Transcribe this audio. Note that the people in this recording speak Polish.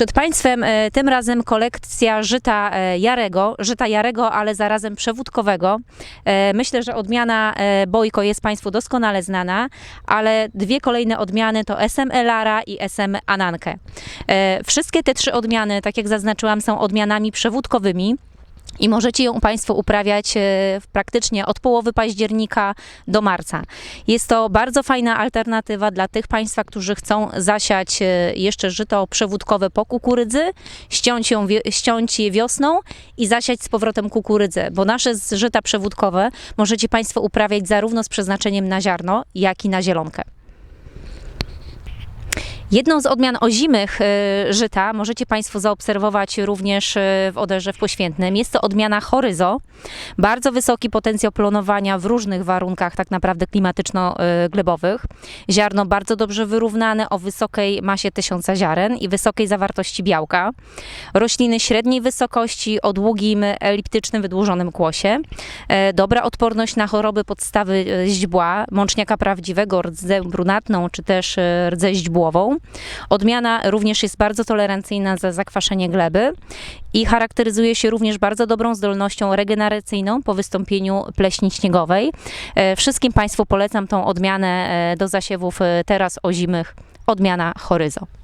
Przed Państwem e, tym razem kolekcja żyta e, Jarego, żyta Jarego, ale zarazem przewódkowego. E, Myślę, że odmiana Bojko jest Państwu doskonale znana, ale dwie kolejne odmiany to SM Elara i SM Anankę. Wszystkie te trzy odmiany, tak jak zaznaczyłam, są odmianami przewódkowymi. I możecie ją Państwo uprawiać e, praktycznie od połowy października do marca. Jest to bardzo fajna alternatywa dla tych Państwa, którzy chcą zasiać e, jeszcze żyto przewódkowe po kukurydzy, ściąć, ją, ściąć je wiosną i zasiać z powrotem kukurydzę, bo nasze żyta przewódkowe możecie Państwo uprawiać zarówno z przeznaczeniem na ziarno, jak i na zielonkę. Jedną z odmian ozimych e, żyta możecie Państwo zaobserwować również e, w Oderze w Poświętnym. Jest to odmiana Horyzo. Bardzo wysoki potencjał planowania w różnych warunkach tak naprawdę klimatyczno-glebowych. Ziarno bardzo dobrze wyrównane o wysokiej masie tysiąca ziaren i wysokiej zawartości białka. Rośliny średniej wysokości o długim, eliptycznym, wydłużonym kłosie. E, Dobra odporność na choroby podstawy e, źdźbła, mączniaka prawdziwego, rdzę brunatną czy też e, rdzę źdźbłową. Odmiana również jest bardzo tolerancyjna za zakwaszenie gleby i charakteryzuje się również bardzo dobrą zdolnością regeneracyjną po wystąpieniu pleśni śniegowej. E, Wszystkim Państwu polecam tą odmianę e, do zasiewów e, teraz ozimych, odmiana Horyzo.